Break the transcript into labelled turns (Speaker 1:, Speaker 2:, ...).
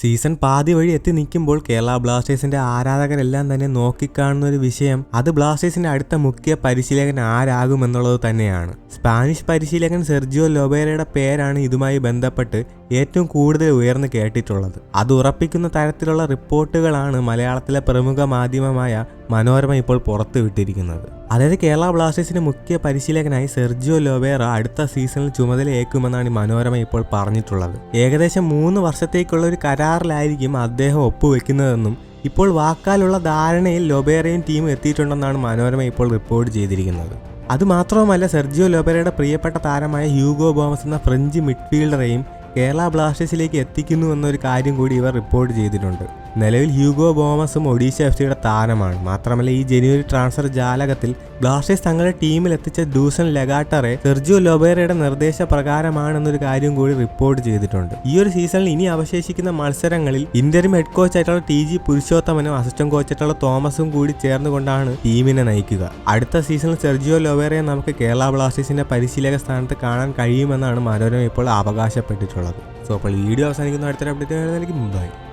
Speaker 1: Season പാതി വഴി എത്തി നിൽക്കുമ്പോൾ കേരള ബ്ലാസ്റ്റേഴ്സിന്റെ ആരാധകരെല്ലാം തന്നെ നോക്കിക്കാണുന്ന ഒരു വിഷയം അത് ബ്ലാസ്റ്റേഴ്സിന്റെ അടുത്ത മുഖ്യ പരിശീലകൻ ആരാകുമെന്നുള്ളത് തന്നെയാണ്. സ്പാനിഷ് പരിശീലകൻ സെർജിയോ ലൊബേരയുടെ പേരാണ് ഇതുമായി ബന്ധപ്പെട്ട് ഏറ്റവും കൂടുതൽ ഉയർന്നു കേട്ടിട്ടുള്ളത്. അത് ഉറപ്പിക്കുന്ന തരത്തിലുള്ള റിപ്പോർട്ടുകളാണ് മലയാളത്തിലെ പ്രമുഖ മാധ്യമമായ മനോരമ ഇപ്പോൾ പുറത്തുവിട്ടിരിക്കുന്നത്. അതായത് കേരള ബ്ലാസ്റ്റേഴ്സിന്റെ മുഖ്യ പരിശീലകനായി സെർജിയോ ലോബേറ അടുത്ത സീസണിൽ ചുമതലയേക്കുമെന്നാണ് മനോരമ ഇപ്പോൾ പറഞ്ഞിട്ടുള്ളത്. ഏകദേശം മൂന്ന് വർഷത്തേക്കുള്ള ഒരു കരാറിലായിരിക്കും അദ്ദേഹം ഒപ്പുവെക്കുന്നതെന്നും ഇപ്പോൾ വാക്കാലുള്ള ധാരണയിൽ ലൊബേറയും ടീം എത്തിയിട്ടുണ്ടെന്നാണ് മനോരമ ഇപ്പോൾ റിപ്പോർട്ട് ചെയ്തിരിക്കുന്നത്. അതുമാത്രവുമല്ല സെർജിയോ ലൊബേറയുടെ പ്രിയപ്പെട്ട താരമായ ഹ്യൂഗോ ബോമസ് എന്ന ഫ്രഞ്ച് മിഡ്ഫീൽഡറെയും കേരള ബ്ലാസ്റ്റേഴ്സിലേക്ക് എത്തിക്കുന്നു എന്നൊരു കാര്യം കൂടി ഇവർ റിപ്പോർട്ട് ചെയ്തിട്ടുണ്ട്. നിലവിൽ ഹ്യൂഗോ ബോമസും ഒഡീഷ എഫ് സിയുടെ താരമാണ്. മാത്രമല്ല ഈ ജനുവരി ട്രാൻസ്ഫർ ജാലകത്തിൽ ബ്ലാസ്റ്റേഴ്സ് തങ്ങളുടെ ടീമിൽ എത്തിച്ച ഡൂസൻ ലഗാട്ടറെ സെർജിയോ ലൊബേറയുടെ നിർദ്ദേശപ്രകാരമാണെന്നൊരു കാര്യം കൂടി റിപ്പോർട്ട് ചെയ്തിട്ടുണ്ട്. ഈ ഒരു സീസണിൽ ഇനി അവശേഷിക്കുന്ന മത്സരങ്ങളിൽ ഇന്റർം ഹെഡ് കോച്ചായിട്ടുള്ള ടി ജി പുരുഷോത്തമനും അസിസ്റ്റന്റ് കോച്ചായിട്ടുള്ള തോമസും കൂടി ചേർന്നുകൊണ്ടാണ് ടീമിനെ നയിക്കുക. അടുത്ത സീസണിൽ സെർജിയോ ലൊബേറയെ നമുക്ക് കേരള ബ്ലാസ്റ്റേഴ്സിന്റെ പരിശീലക സ്ഥാനത്ത് കാണാൻ കഴിയുമെന്നാണ് മനോരമ ഇപ്പോൾ അവകാശപ്പെട്ടിട്ടുള്ളത്. സോ അപ്പോൾ വീഡിയോ അവസാനിക്കുന്ന അടുത്തൊരു അപ്ഡേറ്റ് മുമ്പായി